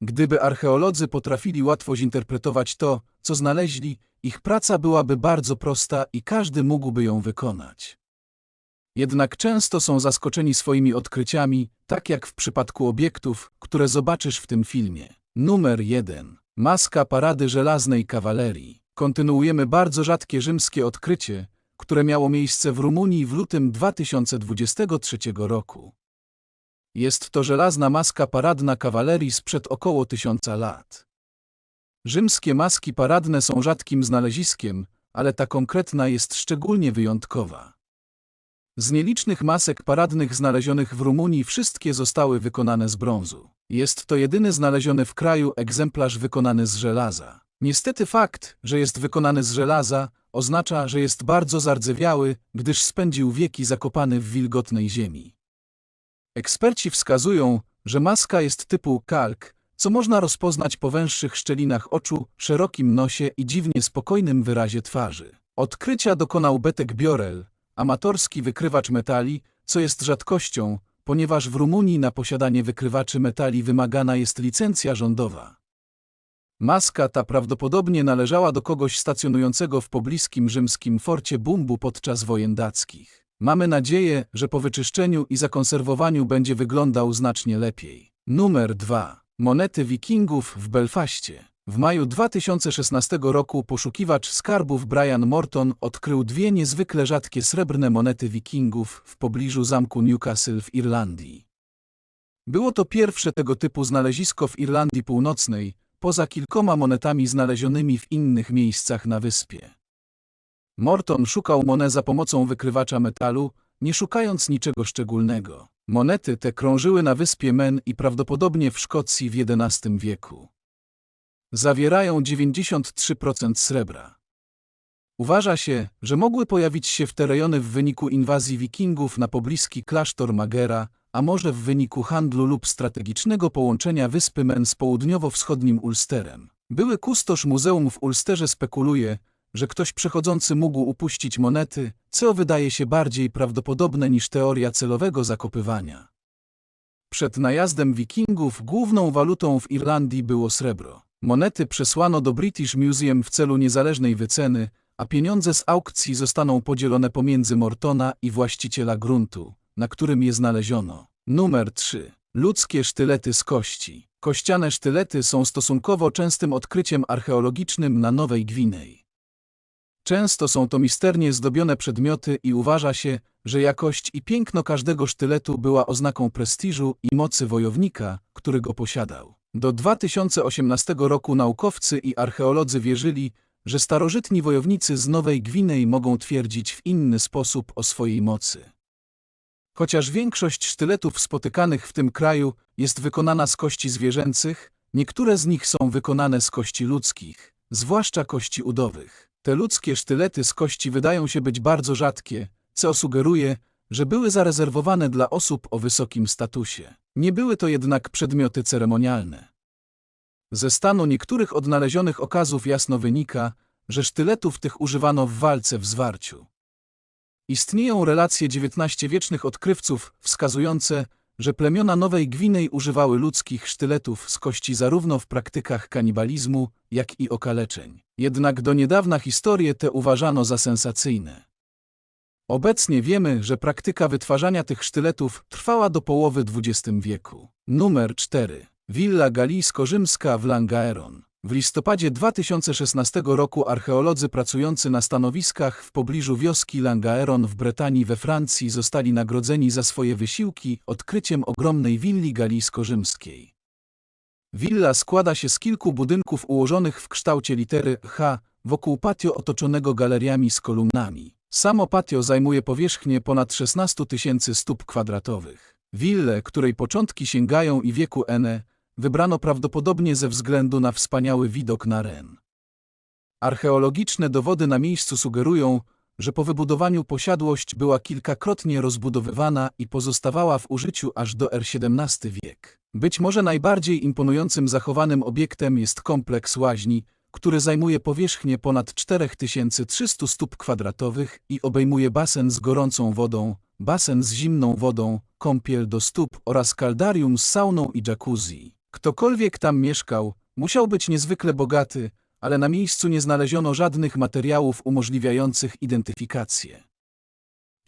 Gdyby archeolodzy potrafili łatwo zinterpretować to, co znaleźli, ich praca byłaby bardzo prosta i każdy mógłby ją wykonać. Jednak często są zaskoczeni swoimi odkryciami, tak jak w przypadku obiektów, które zobaczysz w tym filmie. Numer 1. Maska parady żelaznej kawalerii. Kontynuujemy bardzo rzadkie rzymskie odkrycie, które miało miejsce w Rumunii w lutym 2023 roku. Jest to żelazna maska paradna kawalerii sprzed około tysiąca lat. Rzymskie maski paradne są rzadkim znaleziskiem, ale ta konkretna jest szczególnie wyjątkowa. Z nielicznych masek paradnych znalezionych w Rumunii wszystkie zostały wykonane z brązu. Jest to jedyny znaleziony w kraju egzemplarz wykonany z żelaza. Niestety fakt, że jest wykonany z żelaza, oznacza, że jest bardzo zardzewiały, gdyż spędził wieki zakopany w wilgotnej ziemi. Eksperci wskazują, że maska jest typu kalk, co można rozpoznać po węższych szczelinach oczu, szerokim nosie i dziwnie spokojnym wyrazie twarzy. Odkrycia dokonał Betek Biorel, amatorski wykrywacz metali, co jest rzadkością, ponieważ w Rumunii na posiadanie wykrywaczy metali wymagana jest licencja rządowa. Maska ta prawdopodobnie należała do kogoś stacjonującego w pobliskim rzymskim forcie Bumbu podczas wojen dackich. Mamy nadzieję, że po wyczyszczeniu i zakonserwowaniu będzie wyglądał znacznie lepiej. Numer 2. Monety wikingów w Belfaście. W maju 2016 roku poszukiwacz skarbów Brian Morton odkrył dwie niezwykle rzadkie srebrne monety wikingów w pobliżu zamku Newcastle w Irlandii. Było to pierwsze tego typu znalezisko w Irlandii Północnej, poza kilkoma monetami znalezionymi w innych miejscach na wyspie. Morton szukał monet za pomocą wykrywacza metalu, nie szukając niczego szczególnego. Monety te krążyły na wyspie Men i prawdopodobnie w Szkocji w XI wieku. Zawierają 93% srebra. Uważa się, że mogły pojawić się w te rejony w wyniku inwazji wikingów na pobliski klasztor Magera, a może w wyniku handlu lub strategicznego połączenia wyspy Men z południowo-wschodnim Ulsterem. Były kustosz muzeum w Ulsterze spekuluje, że ktoś przechodzący mógł upuścić monety, co wydaje się bardziej prawdopodobne niż teoria celowego zakopywania. Przed najazdem wikingów główną walutą w Irlandii było srebro. Monety przesłano do British Museum w celu niezależnej wyceny, a pieniądze z aukcji zostaną podzielone pomiędzy Mortona i właściciela gruntu, na którym je znaleziono. Numer 3. Ludzkie sztylety z kości. Kościane sztylety są stosunkowo częstym odkryciem archeologicznym na Nowej Gwinei. Często są to misternie zdobione przedmioty i uważa się, że jakość i piękno każdego sztyletu była oznaką prestiżu i mocy wojownika, który go posiadał. Do 2018 roku naukowcy i archeolodzy wierzyli, że starożytni wojownicy z Nowej Gwinei mogą twierdzić w inny sposób o swojej mocy. Chociaż większość sztyletów spotykanych w tym kraju jest wykonana z kości zwierzęcych, niektóre z nich są wykonane z kości ludzkich, zwłaszcza kości udowych. Te ludzkie sztylety z kości wydają się być bardzo rzadkie, co sugeruje, że były zarezerwowane dla osób o wysokim statusie. Nie były to jednak przedmioty ceremonialne. Ze stanu niektórych odnalezionych okazów jasno wynika, że sztyletów tych używano w walce w zwarciu. Istnieją relacje XIX-wiecznych odkrywców wskazujące, że plemiona Nowej Gwinei używały ludzkich sztyletów z kości zarówno w praktykach kanibalizmu, jak i okaleczeń. Jednak do niedawna historie te uważano za sensacyjne. Obecnie wiemy, że praktyka wytwarzania tych sztyletów trwała do połowy XX wieku. Numer 4. Willa Galijsko-Rzymska w Langaeron. W listopadzie 2016 roku archeolodzy pracujący na stanowiskach w pobliżu wioski Langaeron w Bretanii we Francji zostali nagrodzeni za swoje wysiłki odkryciem ogromnej willi galijsko-rzymskiej. Willa składa się z kilku budynków ułożonych w kształcie litery H, wokół patio otoczonego galeriami z kolumnami. Samo patio zajmuje powierzchnię ponad 16 tysięcy stóp kwadratowych. Willę, której początki sięgają i wieku N, wybrano prawdopodobnie ze względu na wspaniały widok na Ren. Archeologiczne dowody na miejscu sugerują, że po wybudowaniu posiadłość była kilkakrotnie rozbudowywana i pozostawała w użyciu aż do R-XVII wiek. Być może najbardziej imponującym zachowanym obiektem jest kompleks łaźni, który zajmuje powierzchnię ponad 4300 stóp kwadratowych i obejmuje basen z gorącą wodą, basen z zimną wodą, kąpiel do stóp oraz kaldarium z sauną i jacuzzi. Ktokolwiek tam mieszkał, musiał być niezwykle bogaty, ale na miejscu nie znaleziono żadnych materiałów umożliwiających identyfikację.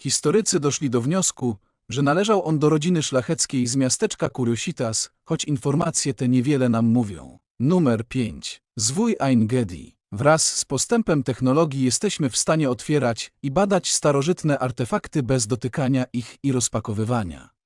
Historycy doszli do wniosku, że należał on do rodziny szlacheckiej z miasteczka Curiositas, choć informacje te niewiele nam mówią. Numer 5. Zwój Ein Gedi. Wraz z postępem technologii jesteśmy w stanie otwierać i badać starożytne artefakty bez dotykania ich i rozpakowywania.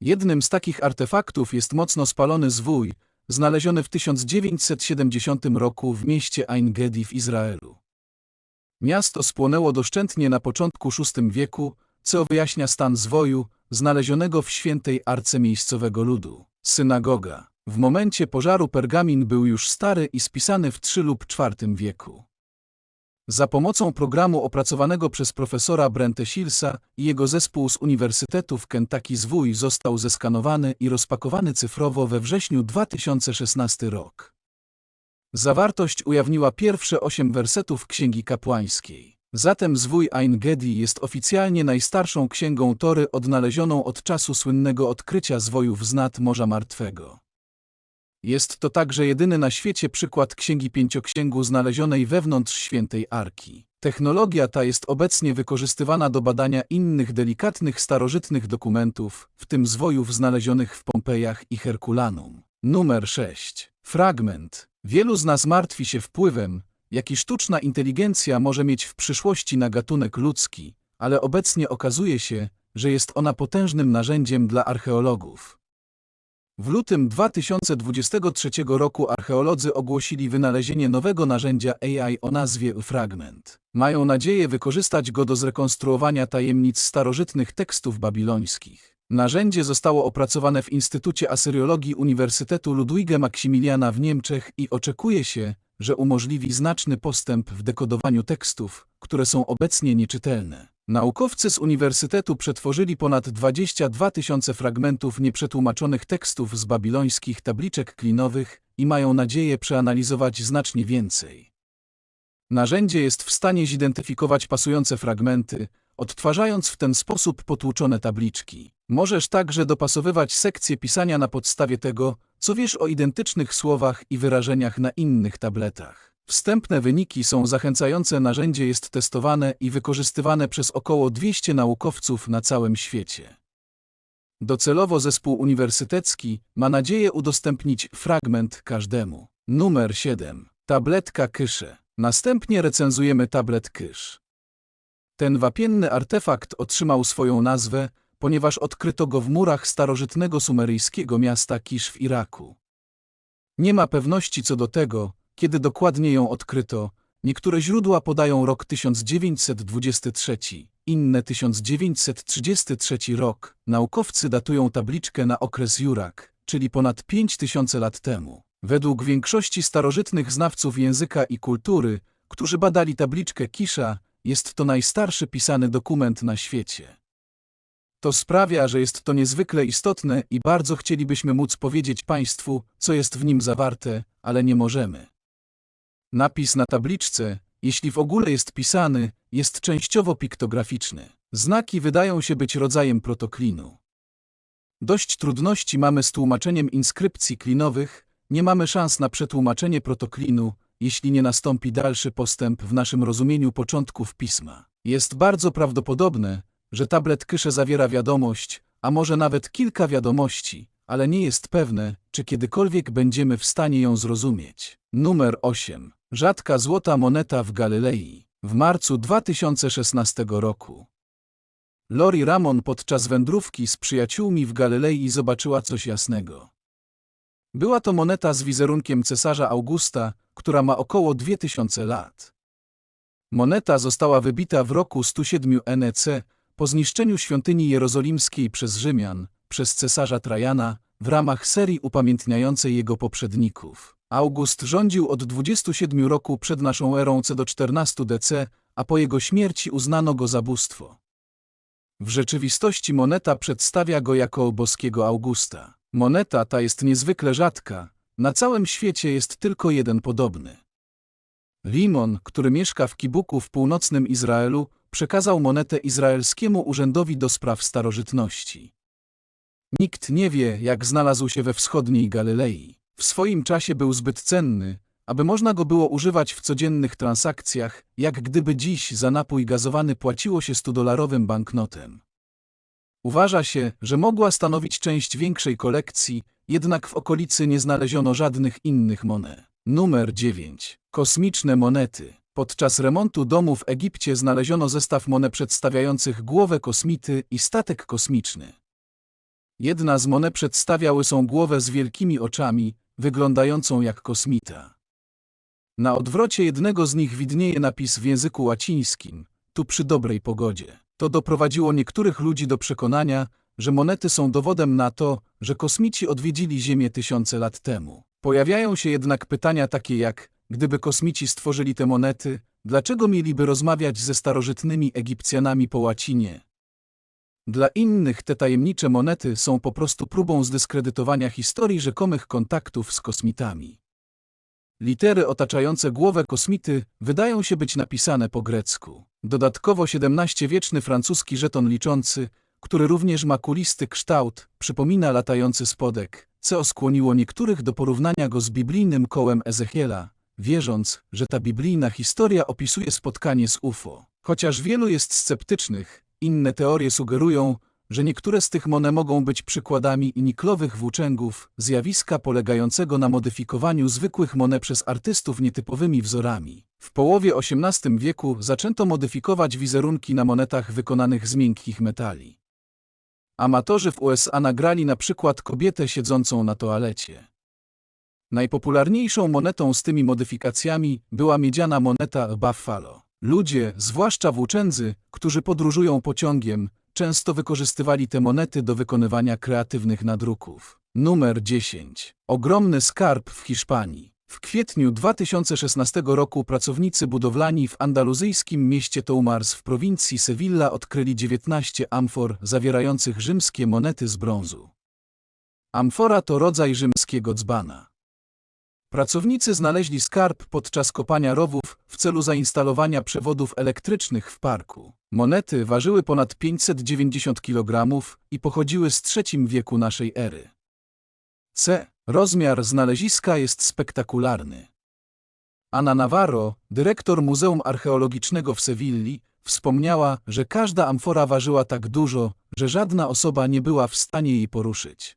Jednym z takich artefaktów jest mocno spalony zwój, znaleziony w 1970 roku w mieście Ein Gedi w Izraelu. Miasto spłonęło doszczętnie na początku VI wieku, co wyjaśnia stan zwoju znalezionego w świętej arce miejscowego ludu. Synagoga. W momencie pożaru pergamin był już stary i spisany w III lub IV wieku. Za pomocą programu opracowanego przez profesora Brente Shilsa i jego zespół z Uniwersytetu w Kentucky zwój został zeskanowany i rozpakowany cyfrowo we wrześniu 2016 rok. Zawartość ujawniła pierwsze osiem wersetów Księgi Kapłańskiej. Zatem zwój Ein Gedi jest oficjalnie najstarszą księgą Tory odnalezioną od czasu słynnego odkrycia zwojów z nad Morza Martwego. Jest to także jedyny na świecie przykład księgi pięcioksięgu znalezionej wewnątrz świętej arki. Technologia ta jest obecnie wykorzystywana do badania innych delikatnych starożytnych dokumentów, w tym zwojów znalezionych w Pompejach i Herkulanum. Numer 6. Fragment. Wielu z nas martwi się wpływem, jaki sztuczna inteligencja może mieć w przyszłości na gatunek ludzki, ale obecnie okazuje się, że jest ona potężnym narzędziem dla archeologów. W lutym 2023 roku archeolodzy ogłosili wynalezienie nowego narzędzia AI o nazwie Fragment. Mają nadzieję wykorzystać go do zrekonstruowania tajemnic starożytnych tekstów babilońskich. Narzędzie zostało opracowane w Instytucie Asyriologii Uniwersytetu Ludwiga Maksymiliana w Niemczech i oczekuje się, że umożliwi znaczny postęp w dekodowaniu tekstów, które są obecnie nieczytelne. Naukowcy z uniwersytetu przetworzyli ponad 22 tysiące fragmentów nieprzetłumaczonych tekstów z babilońskich tabliczek klinowych i mają nadzieję przeanalizować znacznie więcej. Narzędzie jest w stanie zidentyfikować pasujące fragmenty, odtwarzając w ten sposób potłuczone tabliczki. Możesz także dopasowywać sekcję pisania na podstawie tego, co wiesz o identycznych słowach i wyrażeniach na innych tabletach. Wstępne wyniki są zachęcające, narzędzie jest testowane i wykorzystywane przez około 200 naukowców na całym świecie. Docelowo zespół uniwersytecki ma nadzieję udostępnić fragment każdemu. Numer 7. Tabletka Kysze. Następnie recenzujemy tablet Kysz. Ten wapienny artefakt otrzymał swoją nazwę, ponieważ odkryto go w murach starożytnego sumeryjskiego miasta Kisz w Iraku. Nie ma pewności co do tego, kiedy dokładnie ją odkryto. Niektóre źródła podają rok 1923, inne 1933 rok. Naukowcy datują tabliczkę na okres Jurak, czyli ponad 5000 lat temu. Według większości starożytnych znawców języka i kultury, którzy badali tabliczkę Kisza, jest to najstarszy pisany dokument na świecie. To sprawia, że jest to niezwykle istotne i bardzo chcielibyśmy móc powiedzieć Państwu, co jest w nim zawarte, ale nie możemy. Napis na tabliczce, jeśli w ogóle jest pisany, jest częściowo piktograficzny. Znaki wydają się być rodzajem protoklinu. Dość trudności mamy z tłumaczeniem inskrypcji klinowych, nie mamy szans na przetłumaczenie protoklinu, jeśli nie nastąpi dalszy postęp w naszym rozumieniu początków pisma. Jest bardzo prawdopodobne, że tablet Kysze zawiera wiadomość, a może nawet kilka wiadomości, ale nie jest pewne, czy kiedykolwiek będziemy w stanie ją zrozumieć. Numer 8. Rzadka złota moneta w Galilei. W marcu 2016 roku. Lori Ramon podczas wędrówki z przyjaciółmi w Galilei zobaczyła coś jasnego. Była to moneta z wizerunkiem cesarza Augusta, która ma około 2000 lat. Moneta została wybita w roku 107 NEC po zniszczeniu świątyni jerozolimskiej przez Rzymian, przez cesarza Trajana, w ramach serii upamiętniającej jego poprzedników. August rządził od 27 roku przed naszą erą co do 14 DC, a po jego śmierci uznano go za bóstwo. W rzeczywistości moneta przedstawia go jako boskiego Augusta. Moneta ta jest niezwykle rzadka, na całym świecie jest tylko jeden podobny. Limon, który mieszka w Kibuku w północnym Izraelu, przekazał monetę izraelskiemu urzędowi do spraw starożytności. Nikt nie wie, jak znalazł się we wschodniej Galilei. W swoim czasie był zbyt cenny, aby można go było używać w codziennych transakcjach, jak gdyby dziś za napój gazowany płaciło się 100-dolarowym banknotem. Uważa się, że mogła stanowić część większej kolekcji, jednak w okolicy nie znaleziono żadnych innych monet. Numer 9. Kosmiczne monety. Podczas remontu domu w Egipcie znaleziono zestaw monet przedstawiających głowę kosmity i statek kosmiczny. Jedna z monet przedstawia łysą głowę z wielkimi oczami, wyglądającą jak kosmita. Na odwrocie jednego z nich widnieje napis w języku łacińskim, tu przy dobrej pogodzie. To doprowadziło niektórych ludzi do przekonania, że monety są dowodem na to, że kosmici odwiedzili Ziemię tysiące lat temu. Pojawiają się jednak pytania takie jak, gdyby kosmici stworzyli te monety, dlaczego mieliby rozmawiać ze starożytnymi Egipcjanami po łacinie? Dla innych te tajemnicze monety są po prostu próbą zdyskredytowania historii rzekomych kontaktów z kosmitami. Litery otaczające głowę kosmity wydają się być napisane po grecku. Dodatkowo XVII-wieczny francuski żeton liczący, który również ma kulisty kształt, przypomina latający spodek, co skłoniło niektórych do porównania go z biblijnym kołem Ezechiela, wierząc, że ta biblijna historia opisuje spotkanie z UFO. Chociaż wielu jest sceptycznych, inne teorie sugerują, że niektóre z tych monet mogą być przykładami niklowych włóczęgów, zjawiska polegającego na modyfikowaniu zwykłych monet przez artystów nietypowymi wzorami. W połowie XVIII wieku zaczęto modyfikować wizerunki na monetach wykonanych z miękkich metali. Amatorzy w USA nagrali na przykład kobietę siedzącą na toalecie. Najpopularniejszą monetą z tymi modyfikacjami była miedziana moneta Buffalo. Ludzie, zwłaszcza włóczędzy, którzy podróżują pociągiem, często wykorzystywali te monety do wykonywania kreatywnych nadruków. Numer 10. Ogromny skarb w Hiszpanii. W kwietniu 2016 roku pracownicy budowlani w andaluzyjskim mieście Toumars w prowincji Sevilla odkryli 19 amfor zawierających rzymskie monety z brązu. Amfora to rodzaj rzymskiego dzbana. Pracownicy znaleźli skarb podczas kopania rowów w celu zainstalowania przewodów elektrycznych w parku. Monety ważyły ponad 590 kg i pochodziły z III wieku naszej ery. C. Rozmiar znaleziska jest spektakularny. Anna Navarro, dyrektor Muzeum Archeologicznego w Sewilli, wspomniała, że każda amfora ważyła tak dużo, że żadna osoba nie była w stanie jej poruszyć.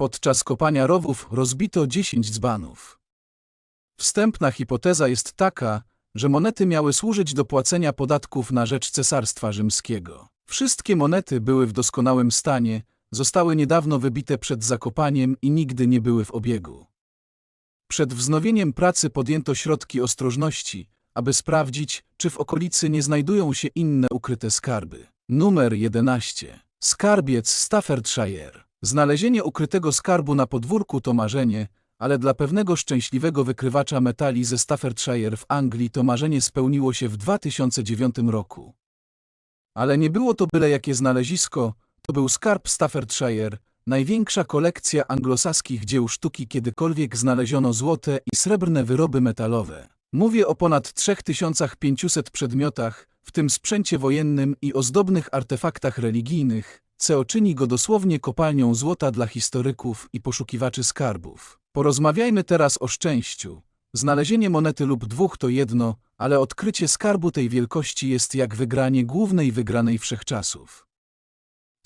Podczas kopania rowów rozbito 10 dzbanów. Wstępna hipoteza jest taka, że monety miały służyć do płacenia podatków na rzecz Cesarstwa Rzymskiego. Wszystkie monety były w doskonałym stanie, zostały niedawno wybite przed zakopaniem i nigdy nie były w obiegu. Przed wznowieniem pracy podjęto środki ostrożności, aby sprawdzić, czy w okolicy nie znajdują się inne ukryte skarby. Numer 11. Skarbiec Staffordshire. Znalezienie ukrytego skarbu na podwórku to marzenie, ale dla pewnego szczęśliwego wykrywacza metali ze Staffordshire w Anglii to marzenie spełniło się w 2009 roku. Ale nie było to byle jakie znalezisko, to był skarb Staffordshire, największa kolekcja anglosaskich dzieł sztuki kiedykolwiek znaleziono złote i srebrne wyroby metalowe. Mówię o ponad 3500 przedmiotach, w tym sprzęcie wojennym i ozdobnych artefaktach religijnych, co czyni go dosłownie kopalnią złota dla historyków i poszukiwaczy skarbów. Porozmawiajmy teraz o szczęściu. Znalezienie monety lub dwóch to jedno, ale odkrycie skarbu tej wielkości jest jak wygranie głównej wygranej wszechczasów.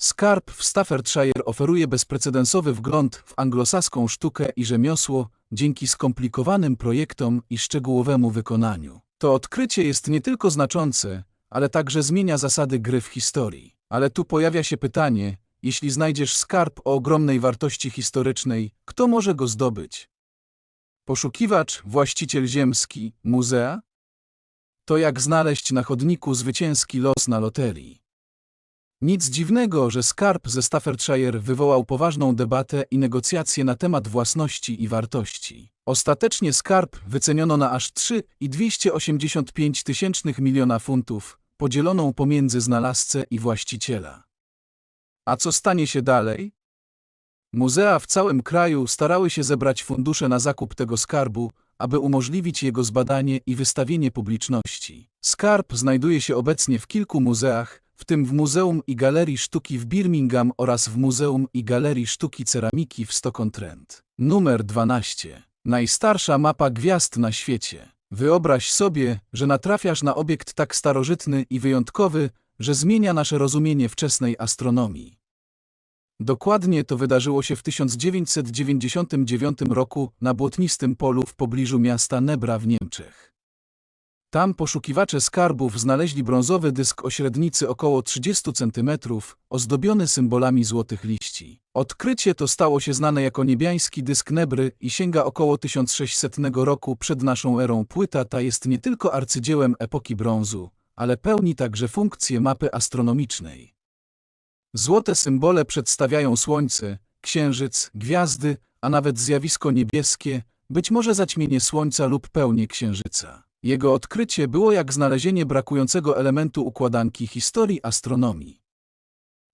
Skarb w Staffordshire oferuje bezprecedensowy wgląd w anglosaską sztukę i rzemiosło dzięki skomplikowanym projektom i szczegółowemu wykonaniu. To odkrycie jest nie tylko znaczące, ale także zmienia zasady gry w historii. Ale tu pojawia się pytanie, jeśli znajdziesz skarb o ogromnej wartości historycznej, kto może go zdobyć? Poszukiwacz, właściciel ziemski, muzea? To jak znaleźć na chodniku zwycięski los na loterii. Nic dziwnego, że skarb ze Staffordshire wywołał poważną debatę i negocjacje na temat własności i wartości. Ostatecznie skarb wyceniono na aż 3,285 tysięcznych miliona funtów, podzieloną pomiędzy znalazcę i właściciela. A co stanie się dalej? Muzea w całym kraju starały się zebrać fundusze na zakup tego skarbu, aby umożliwić jego zbadanie i wystawienie publiczności. Skarb znajduje się obecnie w kilku muzeach, w tym w Muzeum i Galerii Sztuki w Birmingham oraz w Muzeum i Galerii Sztuki Ceramiki w Stoke-on-Trent. Numer 12. Najstarsza mapa gwiazd na świecie. Wyobraź sobie, że natrafiasz na obiekt tak starożytny i wyjątkowy, że zmienia nasze rozumienie wczesnej astronomii. Dokładnie to wydarzyło się w 1999 roku na błotnistym polu w pobliżu miasta Nebra w Niemczech. Tam poszukiwacze skarbów znaleźli brązowy dysk o średnicy około 30 cm, ozdobiony symbolami złotych liści. Odkrycie to stało się znane jako niebiański dysk Nebry i sięga około 1600 roku przed naszą erą. Płyta ta jest nie tylko arcydziełem epoki brązu, ale pełni także funkcję mapy astronomicznej. Złote symbole przedstawiają Słońce, Księżyc, gwiazdy, a nawet zjawisko niebieskie, być może zaćmienie Słońca lub pełnię Księżyca. Jego odkrycie było jak znalezienie brakującego elementu układanki historii astronomii.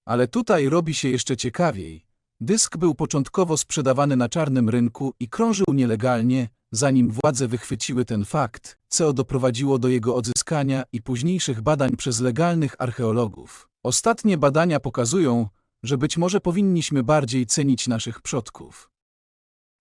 Ale tutaj robi się jeszcze ciekawiej. Dysk był początkowo sprzedawany na czarnym rynku i krążył nielegalnie, zanim władze wychwyciły ten fakt, co doprowadziło do jego odzyskania i późniejszych badań przez legalnych archeologów. Ostatnie badania pokazują, że być może powinniśmy bardziej cenić naszych przodków.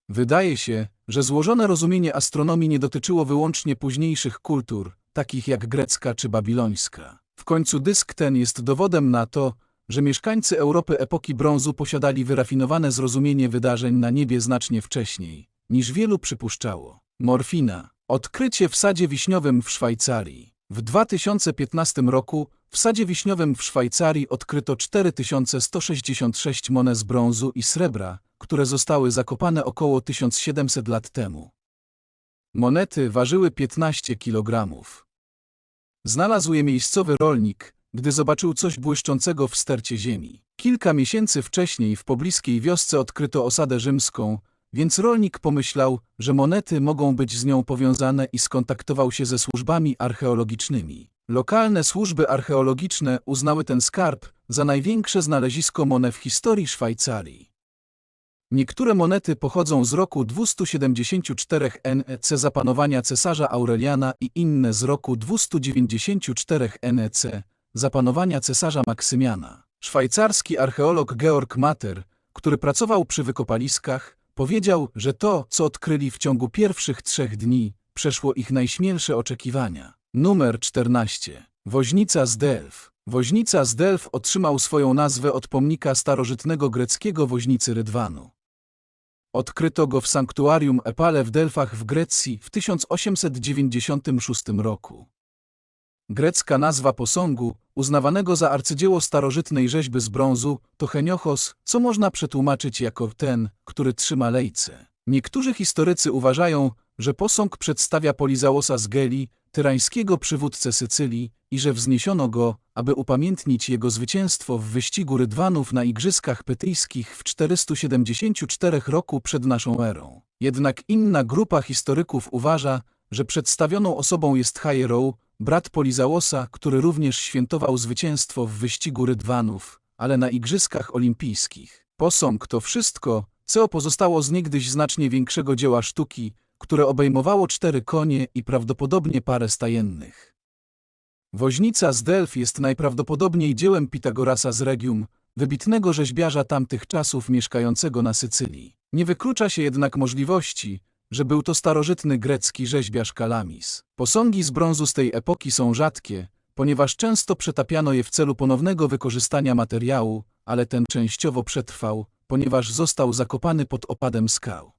Wydaje się, że złożone rozumienie astronomii nie dotyczyło wyłącznie późniejszych kultur, takich jak grecka czy babilońska. W końcu dysk ten jest dowodem na to, że mieszkańcy Europy epoki brązu posiadali wyrafinowane zrozumienie wydarzeń na niebie znacznie wcześniej, niż wielu przypuszczało. Morfina. Odkrycie w sadzie wiśniowym w Szwajcarii. W 2015 roku w sadzie wiśniowym w Szwajcarii odkryto 4166 monet z brązu i srebra, które zostały zakopane około 1700 lat temu. Monety ważyły 15 kg. Znalazł je miejscowy rolnik, gdy zobaczył coś błyszczącego w stercie ziemi. Kilka miesięcy wcześniej w pobliskiej wiosce odkryto osadę rzymską, więc rolnik pomyślał, że monety mogą być z nią powiązane i skontaktował się ze służbami archeologicznymi. Lokalne służby archeologiczne uznały ten skarb za największe znalezisko monet w historii Szwajcarii. Niektóre monety pochodzą z roku 274 NEC za panowania cesarza Aureliana i inne z roku 294 NEC za panowania cesarza Maksymiana. Szwajcarski archeolog Georg Mater, który pracował przy wykopaliskach, powiedział, że to, co odkryli w ciągu pierwszych trzech dni, przeszło ich najśmielsze oczekiwania. Numer 14. Woźnica z Delf. Woźnica z Delf otrzymał swoją nazwę od pomnika starożytnego greckiego woźnicy Rydwanu. Odkryto go w sanktuarium Epale w Delfach w Grecji w 1896 roku. Grecka nazwa posągu, uznawanego za arcydzieło starożytnej rzeźby z brązu, to Heniochos, co można przetłumaczyć jako ten, który trzyma lejce. Niektórzy historycy uważają, że posąg przedstawia Polizałosa z Geli, tyrańskiego przywódcę Sycylii i że wzniesiono go, aby upamiętnić jego zwycięstwo w wyścigu Rydwanów na Igrzyskach Pytyjskich w 474 roku przed naszą erą. Jednak inna grupa historyków uważa, że przedstawioną osobą jest Hierou, brat Polizałosa, który również świętował zwycięstwo w wyścigu Rydwanów, ale na Igrzyskach Olimpijskich. Posąg to wszystko, co pozostało z niegdyś znacznie większego dzieła sztuki, które obejmowało cztery konie i prawdopodobnie parę stajennych. Woźnica z Delf jest najprawdopodobniej dziełem Pitagorasa z Regium, wybitnego rzeźbiarza tamtych czasów mieszkającego na Sycylii. Nie wyklucza się jednak możliwości, że był to starożytny grecki rzeźbiarz Kalamis. Posągi z brązu z tej epoki są rzadkie, ponieważ często przetapiano je w celu ponownego wykorzystania materiału, ale ten częściowo przetrwał, ponieważ został zakopany pod opadem skał.